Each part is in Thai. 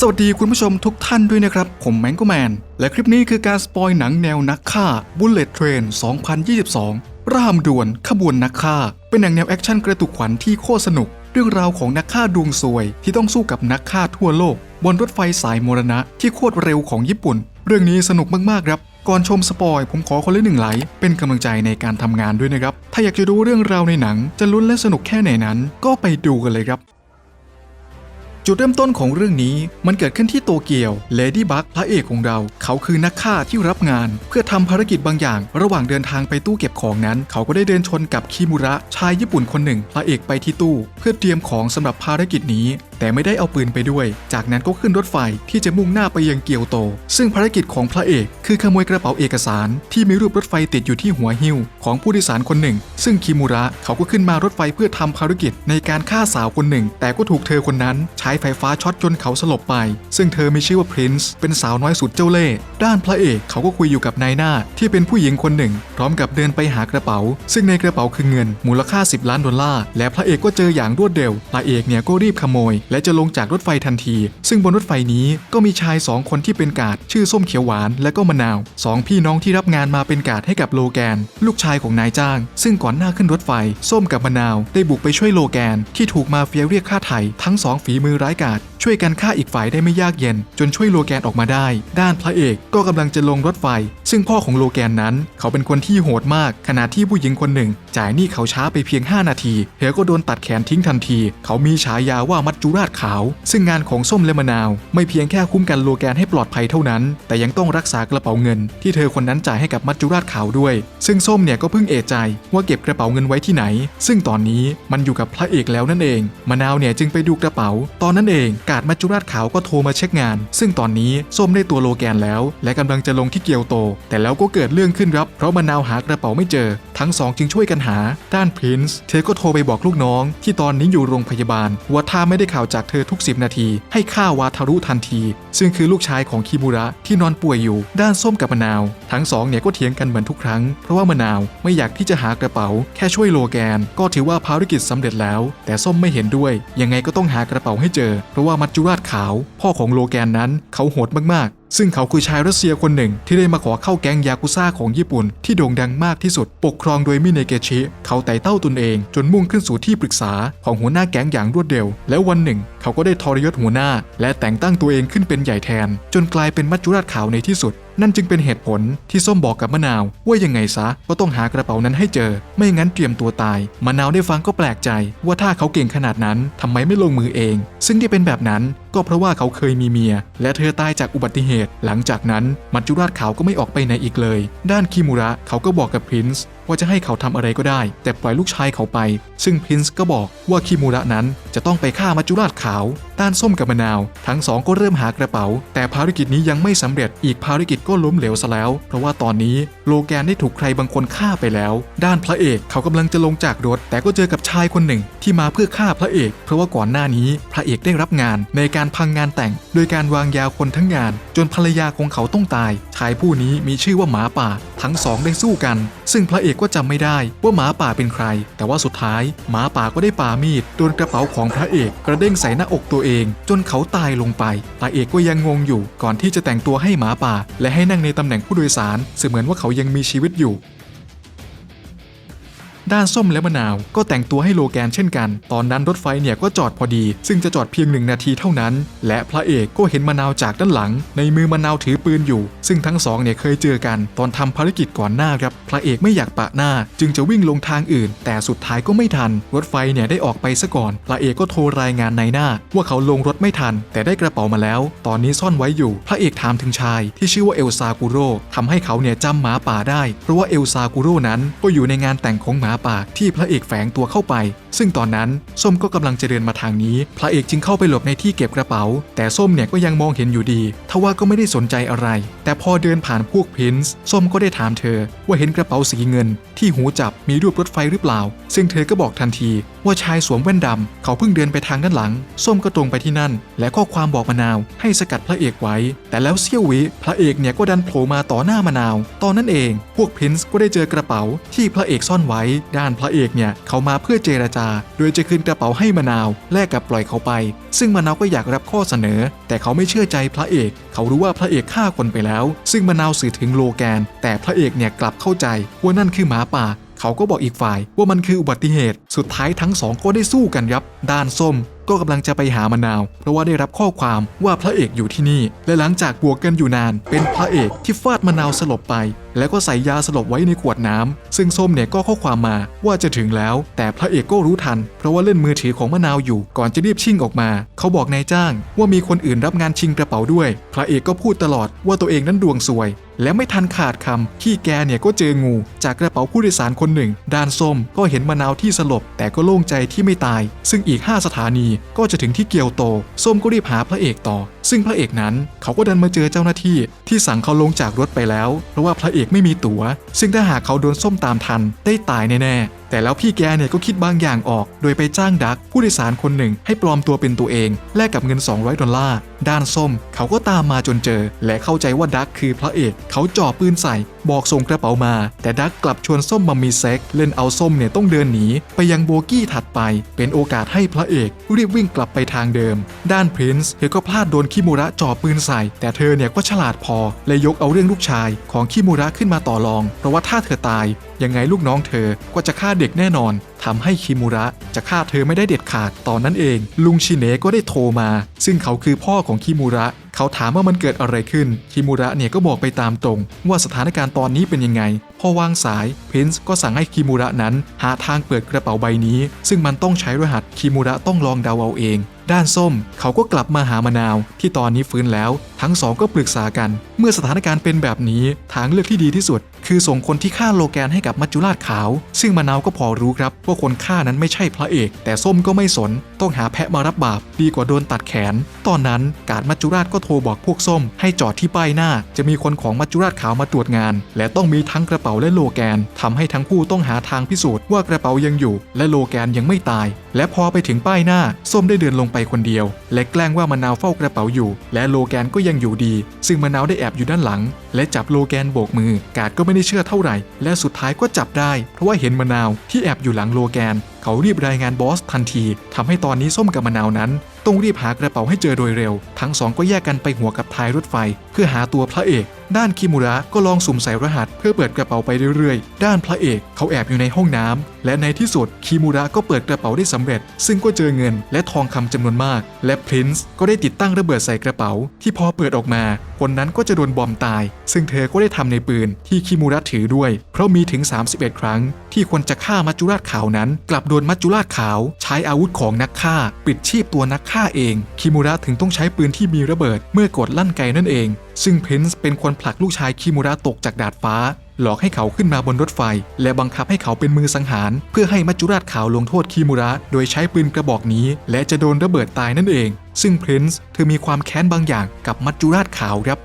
สวัสดีคุณผู้ชมทุกท่านด้วยนะครับ ผมแมงโกแมน และคลิปนี้คือการสปอยหนังแนวนักฆ่า Bullet Train 2022 ร่ามด่วนขบวนนักฆ่า เป็นหนังแนวแอคชั่นกระตุกขวัญที่โคตรสนุก เรื่องราวของนักฆ่าดวงซวย ที่ต้องสู้กับนักฆ่าทั่วโลก บนรถไฟสายมรณะที่โคตรเร็วของญี่ปุ่น เรื่องนี้สนุกมากๆครับก่อนชมสปอยผมขอคนละหนึ่งไลค์เป็นกำลังใจในการทำงานด้วยนะครับ ถ้าอยากจะดูเรื่องราวในหนัง จะลุ้นและสนุกแค่ไหนนั้น ก็ไปดูกันเลยครับ จุดเริ่มต้นของเรื่องนี้มันเกิดขึ้นที่โตเกียวเลดี้บัคพระเอกของเรา เขาคือนักฆ่าที่รับงาน เพื่อทำภารกิจบางอย่าง ระหว่างเดินทางไปตู้เก็บของนั้น เขาก็ได้เดินชนกับคิมุระชายญี่ปุ่นคนหนึ่งพระเอกไปที่ตู้ เพื่อเตรียมของสำหรับภารกิจนี้ แต่ไม่ได้เอาปืนไปด้วย จากนั้นก็ขึ้นรถไฟที่จะมุ่งหน้าไปยังเกียวโต ซึ่งภารกิจของพระเอก คือขโมยกระเป๋าเอกสาร ที่มีรูปรถไฟติดอยู่ที่หัวหิ้วของผู้โดยสารคนหนึ่ง ซึ่งคิมุระเขาก็ขึ้นมารถไฟเพื่อทำภารกิจในการฆ่าสาวคนหนึ่ง แต่ก็ถูกเธอคนนั้น ใช้ไฟฟ้าช็อตจนเขาสลบไป ซึ่งเธอมีชื่อว่าพรินซ์เป็นสาวน้อยสุดเจ้าเล่ห์ด้านพระเอกเขาก็คุยอยู่กับนายหน้าที่เป็นผู้หญิงคนหนึ่ง พร้อมกับเดินไปหากระเป๋า ซึ่งในกระเป๋าคือเงินมูลค่า 10 ล้านดอลลาร์และพระเอกก็เจออย่างรวดเร็วพระเอกเนี่ยก็รีบขโมยและจะลงจากรถไฟทันที ซึ่งบนรถไฟนี้ก็มีชายสองคนที่เป็นกาดชื่อส้มเขียวหวานและก็มะนาวสองพี่น้องที่รับงานมาเป็นกาดให้กับโลแกน ลูกชายของนายจ้าง ซึ่งก่อนหน้าขึ้นรถไฟ ส้มกับมะนาว ได้บุกไปช่วยโลแกน ที่ถูกมาเฟียเรียกค่าไถ่ทั้งสองฝีมือร้ายกาจช่วยกันฆ่าอีกฝ่ายได้ไม่ยากเย็น จนช่วยโลแกนออกมาได้ ด้านพระเอกก็กำลังจะลงรถไฟ ซึ่งพ่อของโลแกนนั้น เขาเป็นคนที่โหดมาก ขณะที่ผู้หญิงคนหนึ่ง จ่ายหนี้เขาช้าไปเพียง 5 นาทีเธอก็โดนตัดแขนทิ้งทันที เขามีฉายาว่ามัจจุราชขาว ซึ่งงานของส้มและมะนาว ไม่เพียงแค่คุ้มกันโลแกนให้ปลอดภัยเท่านั้น แต่ยังต้องรักษากระเป๋าเงิน ที่เธอคนนั้นจ่ายให้กับมัจจุราชขาวด้วย ซึ่งส้มเนี่ยก็เพิ่งเอะใจว่าเก็บกระเป๋าเงินไว้ที่ไหน ซึ่งตอนนี้มันอยู่กับพระเอกแล้วนั่นเอง มะนาวเนี่ยจึงไปดูกระเป๋า ตอนนั้นเองกาดมัจจุราชขาวก็โทรมาเช็คงาน ซึ่งตอนนี้ส้มได้ตัวโลแกนแล้ว และกำลังจะลงที่เกียวโต แต่แล้วก็เกิดเรื่องขึ้นครับ เพราะมะนาวหากระเป๋าไม่เจอ ทั้งสองจึงช่วยกันหา ด้านพรินซ์เธอก็โทรไปบอกลูกน้อง ที่ตอนนี้อยู่โรงพยาบาลว่าถ้าไม่ได้ข่าวจากเธอทุก 10 นาที ให้ฆ่าวาทารุทันที ซึ่งคือลูกชายของคิมุระที่นอนป่วยอยู่ด้านส้มกับมะนาว ทั้งสองเนี่ยก็เถียงกันเหมือนทุกครั้ง เพราะว่ามะนาวไม่อยากที่จะหากระเป๋า แค่ช่วยโลแกน ก็ถือว่าภารกิจสำเร็จแล้ว แต่ส้มไม่เห็นด้วย ยังไงก็ต้องหากระเป๋าให้เจอ เพราะว่ามัจจุราชขาว พ่อของโลแกนนั้นเขาโหดมากๆ ซึ่งเขาคือชายรัสเซียคนหนึ่งที่ได้มาขอเข้าแก๊งยากุซ่าของญี่ปุ่น ที่โด่งดังมากที่สุด ปกครองโดยมิเนเกชิ เขาไต่เต้าตนเอง จนมุ่งขึ้นสู่ที่ปรึกษาของหัวหน้าแก๊งอย่างรวดเร็ว แล้ววันหนึ่ง เขาก็ได้ทรยศหัวหน้า และแต่งตั้งตัวเองขึ้นเป็นใหญ่แทน จนกลายเป็นมัจจุราชขาวในที่สุด นั่นจึงเป็นเหตุผลที่ส้มบอกกับมะนาว ว่ายังไงซะก็ต้องหากระเป๋านั้นให้เจอ ไม่งั้นเตรียมตัวตาย มะนาวได้ฟังก็แปลกใจ ว่าถ้าเขาเก่งขนาดนั้นทำไมไม่ลงมือเอง ซึ่งที่เป็นแบบนั้นก็เพราะว่าเขาเคยมีเมีย และเธอตายจากอุบัติเหตุ หลังจากนั้นมัจจุราชขาวก็ไม่ออกไปไหนอีกเลย ด้านคิมุระเขาก็บอกกับพรินซ์ ว่าจะให้เขาทำอะไรก็ได้ แต่ปล่อยลูกชายเขาไป ซึ่งพรินซ์ก็บอกว่าคิมุระนั้นจะต้องไปฆ่ามัจจุราชขาวด้านส้มกับมะนาว ทั้งสองก็เริ่มหากระเป๋า แต่ภารกิจนี้ยังไม่สำเร็จอีกภารกิจก็ล้มเหลวซะแล้ว เพราะว่าตอนนี้โลแกนได้ถูกใครบางคนฆ่าไปแล้ว ด้านพระเอกเขากำลังจะลงจากรถ แต่ก็เจอกับชายคนหนึ่งที่มาเพื่อฆ่าพระเอก เพราะว่าก่อนหน้านี้พระเอกได้รับงานในการพังงานแต่ง โดยการวางยาคนทั้งงาน จนภรรยาของเขาต้องตาย ชายผู้นี้มีชื่อว่าหมาป่า ทั้งสองได้สู้กัน ซึ่งพระเอกก็จำไม่ได้ว่าหมาป่าเป็นใคร แต่ว่าสุดท้ายหมาป่าก็ได้ป่ามีดโดนกระเป๋าของพระเอกกระเด้งใส่หน้าอกตัวเอง จนเขาตายลงไป พระเอกก็ยังงงอยู่ ก่อนที่จะแต่งตัวให้หมาป่า และให้นั่งในตำแหน่งผู้โดยสาร เสมือนว่าเขายังมีชีวิตอยู่ ด้านส้มและมะนาว ก็แต่งตัวให้โลแกนเช่นกัน ตอนนั้นรถไฟเนี่ยก็จอดพอดี ซึ่งจะจอดเพียงหนึ่งนาทีเท่านั้น และพระเอกก็เห็นมะนาวจากด้านหลัง ในมือมะนาวถือปืนอยู่ ซึ่งทั้งสองเนี่ยเคยเจอกันตอนทำภารกิจก่อนหน้าครับ พระเอกไม่อยากปะหน้า จึงจะวิ่งลงทางอื่น แต่สุดท้ายก็ไม่ทัน รถไฟเนี่ยได้ออกไปซะก่อน พระเอกก็โทรรายงานนายหน้า ว่าเขาลงรถไม่ทัน แต่ได้กระเป๋ามาแล้ว ตอนนี้ซ่อนไว้อยู่ พระเอกถามถึงชาย ที่ชื่อว่าเอลซากุโร่ทำให้เขาเนี่ยจำหมาป่าได้ เพราะว่าเอลซากุโร่นั้นก็อยู่ในงานแต่งของหมาป่าที่พระเอกแฝงตัวเข้าไป ซึ่งตอนนั้นส้มก็กำลังจะเดินมาทางนี้ พระเอกจึงเข้าไปหลบในที่เก็บกระเป๋า แต่ส้มเนี่ยก็ยังมองเห็นอยู่ดีทว่าก็ไม่ได้สนใจอะไร แต่พอเดินผ่านพวกพินส์ส้มก็ได้ถามเธอ ว่าเห็นกระเป๋าสีเงิน ที่หูจับมีรูปรถไฟหรือเปล่า ซึ่งเธอก็บอกทันทีว่าชายสวมแว่นดำเขาเพิ่งเดินไปทางด้านหลัง ส้มก็ตรงไปที่นั่น และข้อความบอกมะนาวให้สกัดพระเอกไว้ แต่แล้วเสี้ยววิพระเอกเนี่ยก็ดันโผล่มาต่อหน้ามะนาว ตอนนั้นเอง พวกพินส์ก็ได้เจอกระเป๋าที่พระเอกซ่อนไว้ด้านพระเอกเนี่ยเขามาเพื่อเจรจา โดยจะคืนกระเป๋าให้มะนาวแลกกับปล่อยเขาไป ซึ่งมะนาวก็อยากรับข้อเสนอ แต่เขาไม่เชื่อใจพระเอก เขารู้ว่าพระเอกฆ่าคนไปแล้ว ซึ่งมะนาวสื่อถึงโลแกน แต่พระเอกเนี่ยกลับเข้าใจว่านั่นคือหมาป่าเขาก็บอกอีกฝ่ายว่ามันคืออุบัติเหตุ สุดท้ายทั้งสองก็ได้สู้กันยับ ด้านส้มก็กำลังจะไปหามะนาว เพราะว่าได้รับข้อความว่าพระเอกอยู่ที่นี่ และหลังจากบวกกันอยู่นาน เป็นพระเอกที่ฟาดมะนาวสลบไปแล้วก็ใส่ยาสลบไว้ในขวดน้ำซึ่งส้มเนี่ยก็ข้อความมาว่าจะถึงแล้ว แต่พระเอกก็รู้ทัน เพราะว่าเล่นมือถือของมะนาวอยู่ ก่อนจะรีบชิ่งออกมา เขาบอกนายจ้าง ว่ามีคนอื่นรับงานชิงกระเป๋าด้วย พระเอกก็พูดตลอดว่าตัวเองนั้นดวงซวย และไม่ทันขาดคำที่แกเนี่ยก็เจองู จากกระเป๋าผู้โดยสารคนหนึ่งด้านส้มก็เห็นมะนาวที่สลบ แต่ก็โล่งใจที่ไม่ตาย ซึ่งอีก 5 สถานีก็จะถึงที่เกียวโต ส้มก็รีบหาพระเอกต่อ ซึ่งพระเอกนั้นเขาก็ดันมาเจอเจ้าหน้าที่ที่สั่งเขาลงจากรถไปแล้ว เพราะว่าพระเอกไม่มีตั๋ว ซึ่งถ้าหากเขาโดนส้มตามทันได้ตายแน่ๆ แต่แล้วพี่แกเนี่ยก็คิดบางอย่างออก โดยไปจ้างดัก ผู้โดยสารคนหนึ่งให้ปลอมตัวเป็นตัวเองแลกกับเงิน 200 ดอลลาร์ ด้านส้ม เขาก็ตามมาจนเจอ และเข้าใจว่าดักคือพระเอก เขาจ่อปืนใส่ บอกส่งกระเป๋ามา แต่ดักกลับชวนส้มมามีเซ็ก เล่นเอาส้มเนี่ยต้องเดินหนีไปยังโบกี้ถัดไป เป็นโอกาสให้พระเอกรีบวิ่งกลับไปทางเดิม ด้านพรินซ์เธอก็พลาดโดนคิมูระจ่อปืนใส่ แต่เธอเนี่ยก็ฉลาดพอและยกเอาเรื่องลูกชาย ของคิมูระขึ้นมาต่อรอง เพราะว่าถ้าเธอตายยังไงลูกน้องเธอก็จะฆ่าเด็กแน่นอนทำให้คิมูระจะฆ่าเธอไม่ได้เด็ดขาดตอนนั้นเอง ลุงชิเนะก็ได้โทรมา ซึ่งเขาคือพ่อของคิมูระ เขาถามว่ามันเกิดอะไรขึ้น คิมูระเนี่ยก็บอกไปตามตรง ว่าสถานการณ์ตอนนี้เป็นยังไง พอวางสายพินซ์ก็สั่งให้คิมูระนั้น หาทางเปิดกระเป๋าใบนี้ ซึ่งมันต้องใช้รหัสคิมูระต้องลองเดาเอาเองด้านส้มเขาก็กลับมาหามะนาว ที่ตอนนี้ฟื้นแล้ว ทั้งสองก็ปรึกษากัน เมื่อสถานการณ์เป็นแบบนี้ทางเลือกที่ดีที่สุด คือส่งคนที่ฆ่าโลแกนให้กับมัจจุราชขาว ซึ่งมะนาวก็พอรู้ครับว่าคนฆ่านั้นไม่ใช่พระเอก แต่ส้มก็ไม่สน ต้องหาแพะมารับบาป ดีกว่าโดนตัดแขน ตอนนั้นกาดมัจจุราชก็โทรบอกพวกส้ม ให้จอดที่ป้ายหน้า จะมีคนของมัจจุราชขาวมาตรวจงาน และต้องมีทั้งกระเป๋าและโลแกนทำให้ทั้งคู่ต้องหาทางพิสูจน์ว่ากระเป๋ายังอยู่ และโลแกนยังไม่ตาย และพอไปถึงป้ายหน้า ส้มได้เดินลงไปคนเดียว และแกล้งว่ามะนาวเฝ้ากระเป๋าอยู่ และโลแกนก็ยังอยู่ดี ซึ่งมะนาวได้แอบอยู่ด้านหลัง และจับโลแกนโบกมือ กาดก็ไม่ได้เชื่อเท่าไหร่ และสุดท้ายก็จับได้ เพราะว่าเห็นมะนาวที่แอบอยู่หลังโลแกน เขารีบรายงานบอสทันทีทำให้ตอนนี้ส้มกับมะนาวนั้น ต้องรีบหากระเป๋าให้เจอโดยเร็ว ทั้งสองก็แยกกันไปหัวกับท้ายรถไฟ เพื่อหาตัวพระเอก ด้านคิมูระก็ลองสุ่มใส่รหัสเพื่อเปิดกระเป๋าไปเรื่อยๆ ด้านพระเอกเขาแอบอยู่ในห้องน้ำและในที่สุดคิมูระก็เปิดกระเป๋าได้สำเร็จ ซึ่งก็เจอเงินและทองคำจำนวนมาก และพรินซ์ก็ได้ติดตั้งระเบิดใส่กระเป๋า ที่พอเปิดออกมา คนนั้นก็จะโดนบอมตาย ซึ่งเธอก็ได้ทำในปืนที่คิมูระถือด้วย เพราะมีถึง 31 ครั้ง ที่คนจะฆ่ามัจจุราชขาวนั้น กลับโดนมัจจุราชขาว ใช้อาวุธของนักฆ่า ปิดชีพตัวนักฆ่าเองคิมูระถึงต้องใช้ปืนที่มีระเบิดเมื่อกดลั่นไกนั่นเอง ซึ่งเพนซ์เป็นคนผลักลูกชายคิมูระตกจากดาดฟ้า หลอกให้เขาขึ้นมาบนรถไฟ และบังคับให้เขาเป็นมือสังหาร เพื่อให้มัจจุราชขาวลงโทษคิมูระ โดยใช้ปืนกระบอกนี้ และจะโดนระเบิดตายนั่นเอง ซึ่งเพนซ์เธอมีความแค้นบางอย่างกับมัจจุราชขาวครับ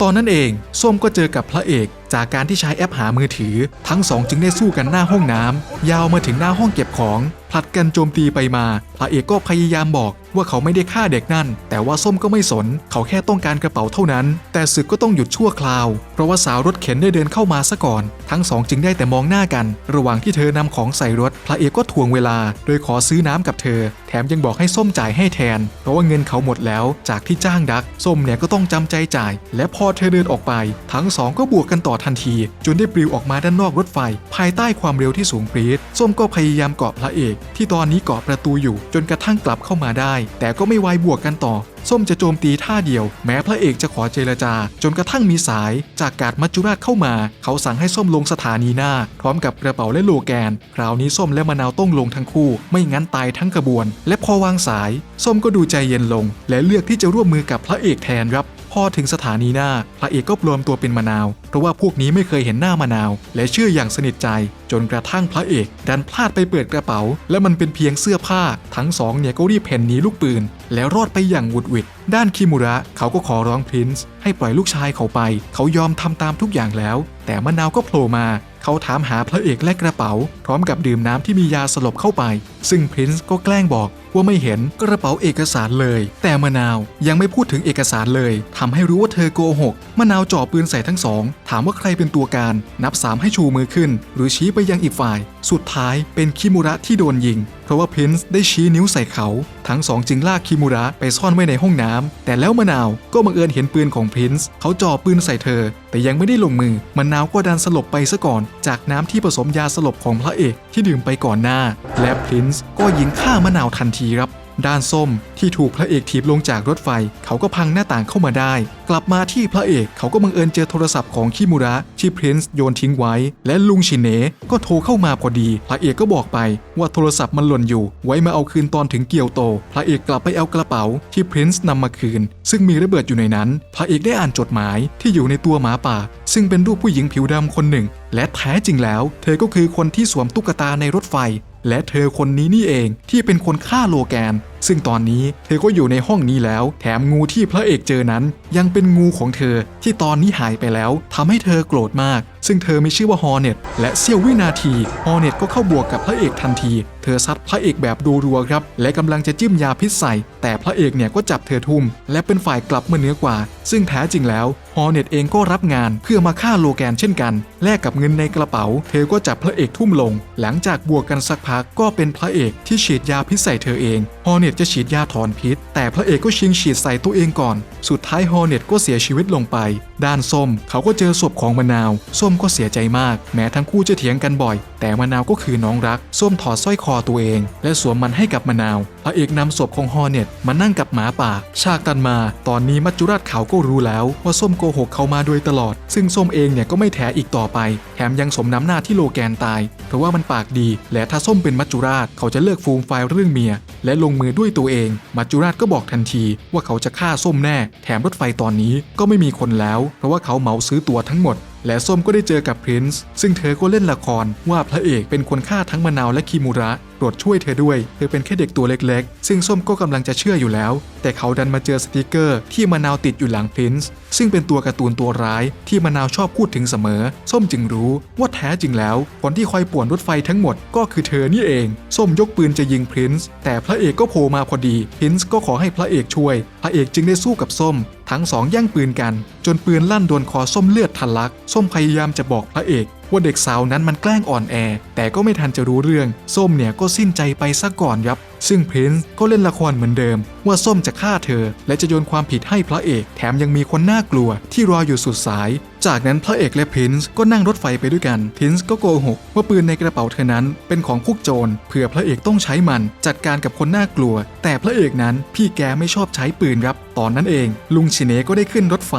ตอนนั้นเองส้มก็เจอกับพระเอกจากการที่ใช้แอปหามือถือ ทั้งสองจึงได้สู้กันหน้าห้องน้ำยาวมาถึงหน้าห้องเก็บของผลัดกันโจมตีไปมา พระเอกก็พยายามบอก ว่าเขาไม่ได้ฆ่าเด็กนั่น แต่ว่าส้มก็ไม่สน เขาแค่ต้องการกระเป๋าเท่านั้น แต่ศึกก็ต้องหยุดชั่วคราว เพราะว่าสาวรถเข็นได้เดินเข้ามาซะก่อน ทั้งสองจึงได้แต่มองหน้ากัน ระหว่างที่เธอนำของใส่รถ พระเอกก็ทวงเวลา โดยขอซื้อน้ำกับเธอ แถมยังบอกให้ส้มจ่ายให้แทน เพราะว่าเงินเขาหมดแล้วจากที่จ้างดัก ส้มเนี่ยก็ต้องจำใจจ่าย และพอเธอเดินออกไป ทั้งสองก็บวกกันต่อทันที จนได้ปลิวออกมาด้านนอกรถไฟ ภายใต้ความเร็วที่สูงปรี๊ดส้มก็พยายามเกาะพระเอก ที่ตอนนี้เกาะประตูอยู่ จนกระทั่งกลับเข้ามาได้แต่ก็ไม่ไวบวกกันต่อ ส้มจะโจมตีท่าเดียว แม้พระเอกจะขอเจรจา จนกระทั่งมีสายจากกาดมัจจุราชเข้ามา เขาสั่งให้ส้มลงสถานีหน้า พร้อมกับกระเป๋าและโลแกน คราวนี้ส้มและมะนาวต้องลงทั้งคู่ ไม่งั้นตายทั้งกระบวน และพอวางสาย ส้มก็ดูใจเย็นลง และเลือกที่จะร่วมมือกับพระเอกแทนครับ พอถึงสถานีหน้าพระเอกก็ปลอมตัวเป็นมะนาว เพราะว่าพวกนี้ไม่เคยเห็นหน้ามะนาว และเชื่ออย่างสนิทใจ จนกระทั่งพระเอกดันพลาดไปเปิดกระเป๋า และมันเป็นเพียงเสื้อผ้า ทั้งสองเนี่ยก็รีบเพ่นหนีลูกปืน แล้วรอดไปอย่างวุดวิดด้านคิมุระเขาก็ขอร้องพรินซ์ให้ปล่อยลูกชายเขาไป เขายอมทำตามทุกอย่างแล้ว แต่มะนาวก็โผล่มา เขาถามหาพระเอกและกระเป๋า ร้อมกับดื่มน้ำที่มียาสลบเข้าไป ซึ่งพรินซ์ก็แกล้งบอกว่าไม่เห็นกระเป๋าเอกสารเลย แต่มะนาวยังไม่พูดถึงเอกสารเลยทำให้รู้ว่าเธอโกหกมะนาวจ่อปืนใส่ทั้งสอง ถามว่าใครเป็นตัวการ นับสามให้ชูมือขึ้น หรือชี้ไปยังอีกฝ่าย สุดท้ายเป็นคิมุระที่โดนยิง เพราะว่าพรินซ์ได้ชี้นิ้วใส่เขา ทั้งสองจึงลากคิมุระไปซ่อนไว้ในห้องน้ำแต่แล้วมะนาวก็บังเอิญเห็นปืนของพรินซ์เขาจ่อปืนใส่เธอ แต่ยังไม่ได้ลงมือมะนาวก็ดันสลบไปซะก่อน จากน้ำที่ผสมยาสลบของพระเอกที่ดื่มไปก่อนหน้า และพรินซ์ก็ยิงฆ่ามะนาวทันทีครับ ด้านส้มที่ถูกพระเอกถีบลงจากรถไฟ เขาก็พังหน้าต่างเข้ามาได้ กลับมาที่พระเอกเขาก็บังเอิญเจอโทรศัพท์ของคิมุระที่พรินซ์โยนทิ้งไว้ และลุงชินเนก็โทรเข้ามาพอดี พระเอกก็บอกไปว่าโทรศัพท์มันหล่นอยู่ ไว้มาเอาคืนตอนถึงเกียวโต พระเอกกลับไปเอากระเป๋าที่พรินซ์นำมาคืน ซึ่งมีระเบิดอยู่ในนั้น พระเอกได้อ่านจดหมายที่อยู่ในตัวหมาป่า ซึ่งเป็นรูปผู้หญิงผิวดำคนหนึ่ง และแท้จริงแล้ว เธอก็คือคนที่สวมตุ๊กตาในรถไฟและเธอคนนี้นี่เองที่เป็นคนฆ่าโลแกน ซึ่งตอนนี้เธอก็อยู่ในห้องนี้แล้ว แถมงูที่พระเอกเจอนั้น ยังเป็นงูของเธอที่ตอนนี้หายไปแล้วทำให้เธอโกรธมาก ซึ่งเธอมีชื่อว่าฮอร์เน็ตและเสี้ยววินาทีฮอร์เน็ตก็เข้าบวกกับพระเอกทันที เธอซัดพระเอกแบบรัวๆครับ และกำลังจะจิ้มยาพิษใส่ แต่พระเอกเนี่ยก็จับเธอทุ่ม และเป็นฝ่ายกลับมาเหนือกว่า ซึ่งแท้จริงแล้วฮอร์เน็ตเองก็รับงานเพื่อมาฆ่าโลแกนเช่นกัน แลกกับเงินในกระเป๋า เธอก็จับพระเอกทุ่มลง หลังจากบวกกันสักพักก็เป็นพระเอกที่ฉีดยาพิษใส่เธอเองฮอร์เน็ตจะฉีดยาถอนพิษ แต่พระเอกก็ชิงฉีดใส่ตัวเองก่อน สุดท้ายฮอร์เน็ตก็เสียชีวิตลงไป ด้านส้มเขาก็เจอศพของมะนาว ส้มก็เสียใจมาก แม้ทั้งคู่จะเถียงกันบ่อย แต่มะนาวก็คือน้องรัก ส้มถอดสร้อยคอตัวเอง และสวมมันให้กับมะนาว พระเอกนำศพของฮอร์เน็ตมานั่งกับหมาป่า ฉากตันมา ตอนนี้มัจจุราชเขาก็รู้แล้ว ว่าส้มโกหกเขามาโดยตลอด ซึ่งส้มเองเนี่ยก็ไม่แถอีกต่อไป แถมยังสมน้ำหน้าที่โลแกนตาย เพราะว่ามันปากดี และถ้าส้มเป็นมัจจุราชเขาจะเลิกฟูมไฟเรื่องเมีย และลงมือด้วย้วยตัวเอง มัจจุราชก็บอกทันทีว่าเขาจะฆ่าส้มแน่ แถมรถไฟตอนนี้ก็ไม่มีคนแล้ว เพราะว่าเขาเหมาซื้อตั๋วทั้งหมด และส้มก็ได้เจอกับพรินซ์ซึ่งเธอก็เล่นละครว่าพระเอกเป็นคนฆ่าทั้งมะนาวและคิมูระโปรดช่วยเธอด้วย เธอเป็นแค่เด็กตัวเล็กๆ ซึ่งส้มก็กำลังจะเชื่ออยู่แล้ว แต่เขาดันมาเจอสติกเกอร์ที่มะนาวติดอยู่หลังพรินซ์ซึ่งเป็นตัวการ์ตูนตัวร้ายที่มะนาวชอบพูดถึงเสมอ ส้มจึงรู้ว่าแท้จริงแล้ว คนที่คอยป่วนรถไฟทั้งหมดก็คือเธอนี่เอง ส้มยกปืนจะยิงพรินซ์แต่พระเอกก็โผล่มาพอดีพรินซ์ก็ขอให้พระเอกช่วย พระเอกจึงได้สู้กับส้ม ทั้งสองแย่งปืนกัน จนปืนลั่นโดนคอส้มเลือดทะลัก ส้มพยายามจะบอกพระเอก ว่าเด็กสาวนั้นมันแกล้งอ่อนแอ แต่ก็ไม่ทันจะรู้เรื่อง ส้มเนี่ยก็สิ้นใจไปซะก่อนครับ ซึ่งพรินซ์ก็เล่นละครเหมือนเดิม ว่าส้มจะฆ่าเธอ และจะโยนความผิดให้พระเอก แถมยังมีคนน่ากลัวที่รออยู่สุดสาย จากนั้นพระเอกและพรินซ์ก็นั่งรถไฟไปด้วยกันพรินซ์ก็โกหกว่าปืนในกระเป๋าเธอนั้นเป็นของพวกโจรเผื่อพระเอกต้องใช้มันจัดการกับคนน่ากลัว แต่พระเอกนั้นพี่แกไม่ชอบใช้ปืนครับ ตอนนั้นเอง ลุงชิเนก็ได้ขึ้นรถไฟ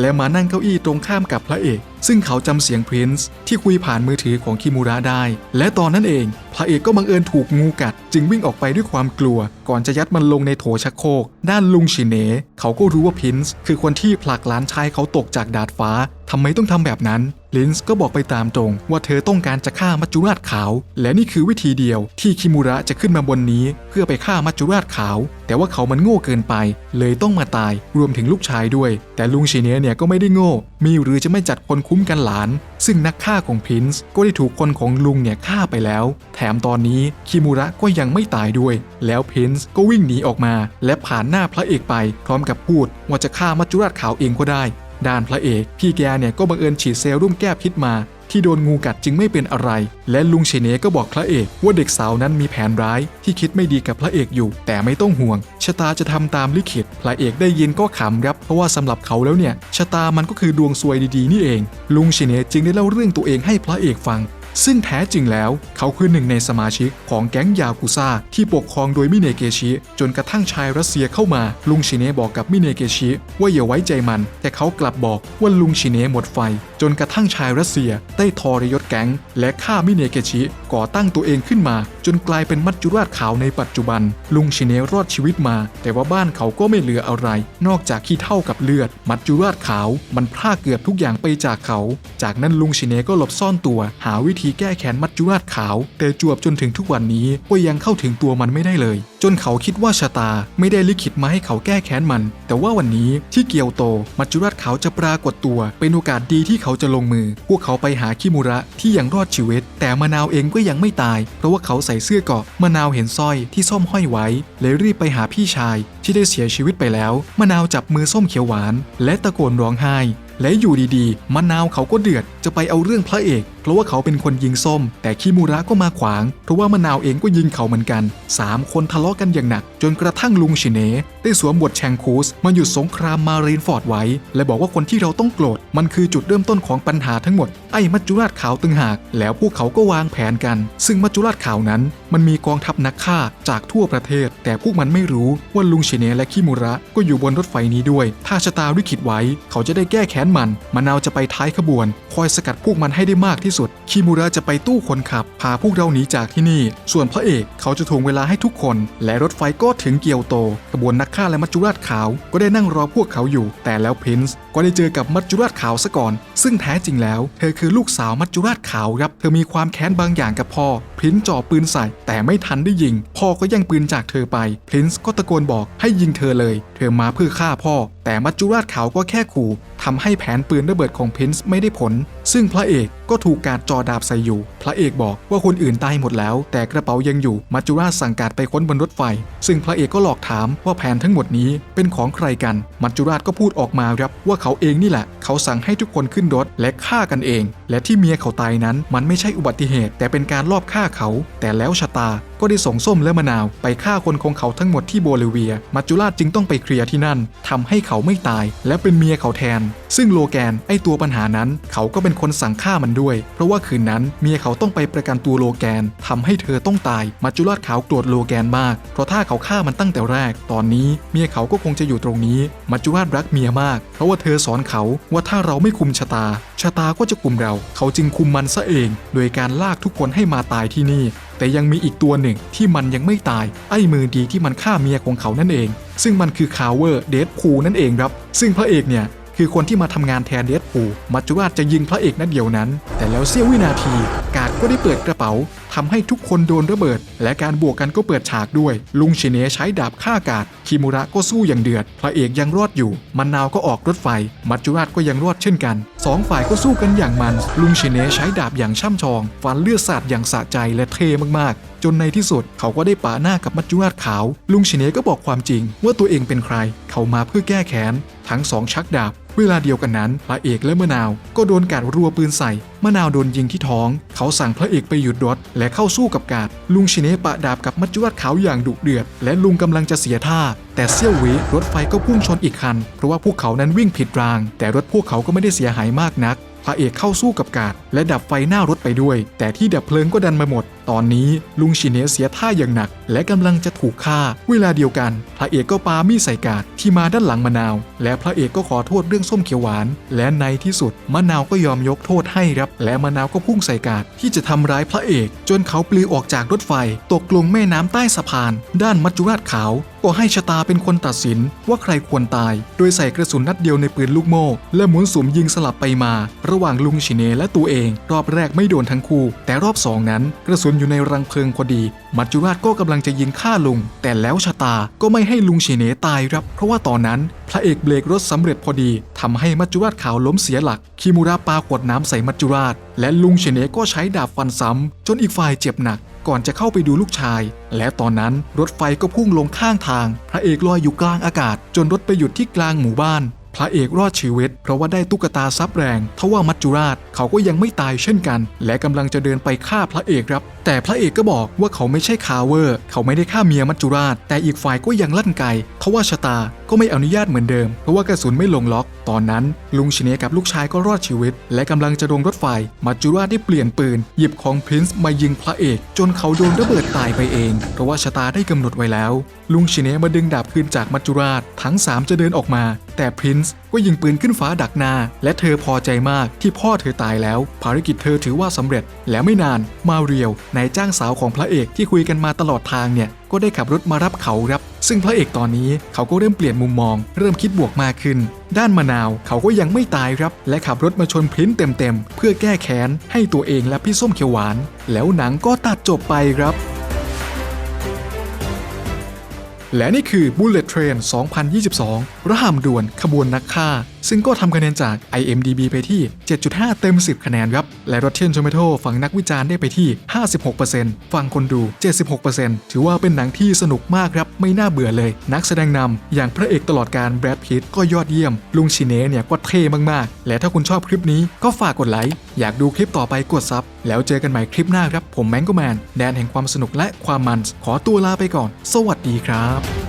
และมานั่งเก้าอี้ตรงข้ามกับพระเอก ซึ่งเขาจำเสียงพรินซ์ที่คุยผ่านมือถือของคิมูระได้ และตอนนั้นเอง พระเอกก็บังเอิญถูกงูกัด จึงวิ่งออกไปด้วยความกลัว ก่อนจะยัดมันลงในโถชักโครกด้านลุงชิเนเขาก็รู้ว่าพรินซ์คือคนที่ผลักหลานชายเขาตกจากดาดฟ้าทำไมต้องทำแบบนั้น ลินส์ก็บอกไปตามตรงว่าเธอต้องการจะฆ่ามัจจุราชขาว และนี่คือวิธีเดียวที่คิมูระจะขึ้นมาบนนี้ เพื่อไปฆ่ามัจจุราชขาว แต่ว่าเขามันโง่เกินไป เลยต้องมาตายรวมถึงลูกชายด้วย แต่ลุงชิเนะเนี่ยก็ไม่ได้โง่ มีหรือจะไม่จัดคนคุ้มกันหลาน ซึ่งนักฆ่าของพินซ์ก็ได้ถูกคนของลุงเนี่ยฆ่าไปแล้ว แถมตอนนี้คิมูระก็ยังไม่ตายด้วย แล้วพินซ์ก็วิ่งหนีออกมา และผ่านหน้าพระเอกไป พร้อมกับพูดว่าจะฆ่ามัจจุราชขาวเองก็ได้ ด้านพระเอกพี่แกเนี่ยก็บังเอิญฉีดเซรุ่มแก้พิษมา ที่โดนงูกัดจึงไม่เป็นอะไร และลุงเชเนก็บอกพระเอกว่าเด็กสาวนั้นมีแผนร้ายที่คิดไม่ดีกับพระเอกอยู่ แต่ไม่ต้องห่วง ชะตาจะทำตามลิขิตพระเอกได้ยินก็ขำครับเพราะว่าสำหรับเขาแล้วเนี่ยชะตามันก็คือดวงซวยดีๆนี่เอง ลุงเชเนจึงได้เล่าเรื่องตัวเองให้พระเอกฟัง ซึ่งแท้จริงแล้วเขาคือหนึ่งในสมาชิกของแก๊งยากุซ่าที่ปกครองโดยมิเนเกชิ จนกระทั่งชายรัสเซียเข้ามา ลุงชิเนะบอกกับมิเนเกชิว่าอย่าไว้ใจมัน แต่เขากลับบอกว่าลุงชิเนะหมดไฟ จนกระทั่งชายรัสเซียได้ทรยศแก๊ง และฆ่ามิเนเกชิก่อตั้งตัวเองขึ้นมา จนกลายเป็นมัจจุราชขาวในปัจจุบัน ลุงชิเนะรอดชีวิตมา แต่ว่าบ้านเขาก็ไม่เหลืออะไร นอกจากขี้เท่ากับเลือด มัจจุราชขาว มันพรากเกือบทุกอย่างไปจากเขา จากนั้นลุงชิเนะก็หลบซ่อนตัว หาวิธีธีแก้แค้นมัจจุราชขาว แต่จวบจนถึงทุกวันนี้ก็ยังเข้าถึงตัวมันไม่ได้เลย จนเขาคิดว่าชะตาไม่ได้ลิขิตมาให้เขาแก้แค้นมัน แต่ว่าวันนี้ที่เกียวโต มัจจุราชขาวจะปรากฏตัว เป็นโอกาสดีที่เขาจะลงมือ พวกเขาไปหาคิมุระที่ยังรอดชีวิต แต่มะนาวเองก็ยังไม่ตาย เพราะว่าเขาใส่เสื้อเกาะมะนาวเห็นสร้อยที่ส้มห้อยไว้เลยรีบไปหาพี่ชาย ที่ได้เสียชีวิตไปแล้วมะนาวจับมือส้มเขียวหวาน และตะโกนร้องไห้และอยู่ดีๆ มะนาวเขาก็เดือดจะไปเอาเรื่องพระเอก เพราะว่าเขาเป็นคนยิงส้ม แต่คิมูระก็มาขวาง เพราะว่ามะนาวเองก็ยิงเขาเหมือนกัน 3 คนทะเลาะกันอย่างหนัก จนกระทั่งลุงชิเนได้สวมบทแชงคูสมาหยุดสงครามมารีนฟอร์ดไว้ และบอกว่าคนที่เราต้องโกรธ มันคือจุดเริ่มต้นของปัญหาทั้งหมด ไอ้มัจจุราชขาวตึงหาก แล้วพวกเขาก็วางแผนกัน ซึ่งมัจจุราชขาวนั้น มันมีกองทัพนักฆ่าจากทั่วประเทศ แต่พวกมันไม่รู้ว่าลุงชิเนและคิมูระก็อยู่บนรถไฟนี้ด้วย ถ้าชะตาลิขิตไว้ เขาจะได้แก้แค้นมันมะนาวจะไปท้ายขบวน คอยสกัดพวกมันให้ได้มากที่สุด คิมูระจะไปตู้คนขับ พาพวกเราหนีจากที่นี่ ส่วนพระเอกเขาจะทวงเวลาให้ทุกคน และรถไฟก็ถึงเกียวโตขบวนนักฆ่าและมัจจุราชขาว ก็ได้นั่งรอพวกเขาอยู่ แต่แล้วพินส์ ก็ได้เจอกับมัจจุราชขาวซะก่อน ซึ่งแท้จริงแล้ว เธอคือลูกสาวมัจจุราชขาวครับ เธอมีความแค้นบางอย่างกับพ่อ พรินซ์จ่อปืนใส่ แต่ไม่ทันได้ยิง พ่อก็แย่งปืนจากเธอไป พรินซ์ก็ตะโกนบอกให้ยิงเธอเลย เธอมาเพื่อฆ่าพ่อ แต่มัจจุราชขาวก็แค่ขู่ทำให้แผนปืนระเบิดของพรินซ์ไม่ได้ผล ซึ่งพระเอกก็ถูกการจอดาบใส่อยู่ พระเอกบอกว่าคนอื่นตายหมดแล้ว แต่กระเป๋ายังอยู่ มัจจุราชสั่งการไปค้นบนรถไฟ ซึ่งพระเอกก็หลอกถามว่าแผนทั้งหมดนี้เป็นของใครกัน มัจจุราชก็พูดออกมาครับว่าเขาเองนี่แหละ เขาสั่งให้ทุกคนขึ้นรถและฆ่ากันเองและที่เมียเขาตายนั้นมันไม่ใช่อุบัติเหตุ แต่เป็นการลอบฆ่าเขา แต่แล้วชะตาก็ได้ส่งส้มและมะนาวไปฆ่าคนของเขาทั้งหมดที่โบลิเวีย มัจจุราชจึงต้องไปเคลียร์ที่นั่นทำให้เขาไม่ตาย และเป็นเมียเขาแทน ซึ่งโลแกนไอตัวปัญหานั้น เขาก็เป็นคนสั่งฆ่ามันด้วย เพราะว่าคืนนั้นเมียเขาต้องไปประกันตัวโลแกนทำให้เธอต้องตาย มัจจุราชขาวโกรธโลแกนมาก เพราะถ้าเขาฆ่ามันตั้งแต่แรก ตอนนี้เมียเขาก็คงจะอยู่ตรงนี้ มัจจุราชรักเมียมาก เพราะว่าเธอสอนเขาว่าถ้าเราไม่คุมชะตา ชะตาก็จะคุมเราเขาจึงคุมมันซะเอง โดยการลากทุกคนให้มาตายที่นี่ แต่ยังมีอีกตัวหนึ่งที่มันยังไม่ตาย ไอ้มือดีที่มันฆ่าเมียของเขานั่นเอง ซึ่งมันคือคาวเวอร์เดดพูนั่นเองครับ ซึ่งพระเอกเนี่ยคือคนที่มาทำงานแทนเดดพูมัจจุราชจะยิงพระเอกนัดเดียวนั้น แต่แล้วเสี้ยววินาทีกา ก็ได้เปิดกระเป๋าทำให้ทุกคนโดนระเบิด และการบวกกันก็เปิดฉากด้วย ลุงชิเนะใช้ดาบฆ่ากาดคิมุระก็สู้อย่างเดือด พระเอกยังรอดอยู่ มันนาวก็ออกรถไฟ มัจจุราชก็ยังรอดเช่นกันสองฝ่ายก็สู้กันอย่างมัน ลุงชิเนะใช้ดาบอย่างช่ำชองฟันเลือดสาดอย่างสะใจและเท่มากๆ จนในที่สุดเขาก็ได้ปะหน้ากับมัจจุราชขาว ลุงชิเนะก็บอกความจริง ว่าตัวเองเป็นใคร เขามาเพื่อแก้แค้นทั้งสองชักดาบเวลาเดียวกันนั้นพระเอกและมะนาว ก็โดนกาดรัวปืนใส่มะนาวโดนยิงที่ท้อง เขาสั่งพระเอกไปหยุดรถและเข้าสู้กับกาดลุงชิเนะปะดาบกับมัจจุราชขาวอย่างดุเดือด และลุงกำลังจะเสียท่า แต่เซี่ยวหวีรถไฟก็พุ่งชนอีกคัน เพราะว่าพวกเขานั้นวิ่งผิดราง แต่รถพวกเขาก็ไม่ได้เสียหายมากนัก พระเอกเข้าสู้กับกาดและดับไฟหน้ารถไปด้วย แต่ที่ดับเพลิงก็ดันมาหมด ตอนนี้ลุงชิเนเสียท่าอย่างหนัก และกำลังจะถูกฆ่า เวลาเดียวกัน พระเอกก็ปามีดใส่กาดที่มาด้านหลังมะนาว และพระเอกก็ขอโทษเรื่องส้มเขียวหวาน และในที่สุดมะนาวก็ยอมยกโทษให้ครับ และมะนาวก็พุ่งใส่กาดที่จะทำร้ายพระเอก จนเขาปลิวออกจากรถไฟ ตกลงแม่น้ำใต้สะพาน ด้านมัจจุราชขาวก็ให้ชะตาเป็นคนตัดสินว่าใครควรตาย โดยใส่กระสุนนัดเดียวในปืนลูกโม่ และหมุนสุมยิงสลับไปมา ระหว่างลุงชิเนะและตัวเอง รอบแรกไม่โดนทั้งคู่ แต่รอบสองนั้น กระสุนอยู่ในรังเพลิงพอดี มัจจุราชก็กำลังจะยิงฆ่าลุง แต่แล้วชะตาก็ไม่ให้ลุงชิเนะตายครับ เพราะว่าตอนนั้นพระเอกเบรกรถสำเร็จพอดีทำให้มัจจุราชขาวล้มเสียหลักคิมูระปาขวดน้ำใส่มัจจุราช และลุงชิเนะก็ใช้ดาบฟันซ้ำจนอีกฝ่ายเจ็บหนัก ก่อนจะเข้าไปดูลูกชาย และตอนนั้นรถไฟก็พุ่งลงข้างทาง พระเอกลอยอยู่กลางอากาศ จนรถไปหยุดที่กลางหมู่บ้าน พระเอกรอดชีวิต เพราะว่าได้ตุ๊กตาซับแรงทว่ามัจจุราชเขาก็ยังไม่ตายเช่นกัน และกำลังจะเดินไปฆ่าพระเอกครับ แต่พระเอกก็บอกว่าเขาไม่ใช่คาเวอร์ เขาไม่ได้ฆ่าเมียมัจจุราช แต่อีกฝ่ายก็ยังลั่นไกทว่าชะตาก็ไม่อนุญาตเหมือนเดิม เพราะว่ากระสุนไม่ลงล็อก ตอนนั้น ลุงชิเนะกับลูกชายก็รอดชีวิต และกำลังจะลงรถไฟ มัจจุราชได้เปลี่ยนปืน หยิบของพรินซ์มายิงพระเอก จนเขาโดนระเบิดตายไปเอง เพราะว่าชะตาได้กำหนดไว้แล้ว ลุงชิเนะมาดึงดาบคืนจากมัจจุราช ทั้งสามจะเดินออกมา แต่พรินซ์ ก็ยิงปืนขึ้นฟ้าดักนา และเธอพอใจมากที่พ่อเธอตายแล้ว ภารกิจเธอถือว่าสำเร็จ แล้วไม่นานมาเรียวนายจ้างสาวของพระเอกที่คุยกันมาตลอดทางเนี่ยก็ได้ขับรถมารับเขาครับ ซึ่งพระเอกตอนนี้เขาก็เริ่มเปลี่ยนมุมมอง เริ่มคิดบวกมากขึ้น ด้านมะนาวเขาก็ยังไม่ตายครับ และขับรถมาชนพริ้นเต็มๆเพื่อแก้แค้นให้ตัวเองและพี่ส้มเขียวหวาน แล้วหนังก็ตัดจบไปครับ และนี่คือ Bullet Train 2022 ระห่ำด่วนขบวนนักฆ่า ซึ่งก็ทำคะแนนจาก IMDB ไปที่ 7.5 เต็ม 10 คะแนนครับ และ Rotten Tomato ฝั่งนักวิจารณ์ได้ไปที่ 56%ฝั่งคนดู 76%ถือว่าเป็นหนังที่สนุกมากครับ ไม่น่าเบื่อเลย นักแสดงนำอย่างพระเอกตลอดการแบรดพิตก็ยอดเยี่ยม ลุงชิเน่เนี่ยก็เท่มากๆ และถ้าคุณชอบคลิปนี้ก็ฝากกดไลค์ อยากดูคลิปต่อไปกดซับ แล้วเจอกันใหม่คลิปหน้าครับ ผมแมงโกแมน แดนแห่งความสนุกและความมัน ขอตัวลาไปก่อน สวัสดีครับ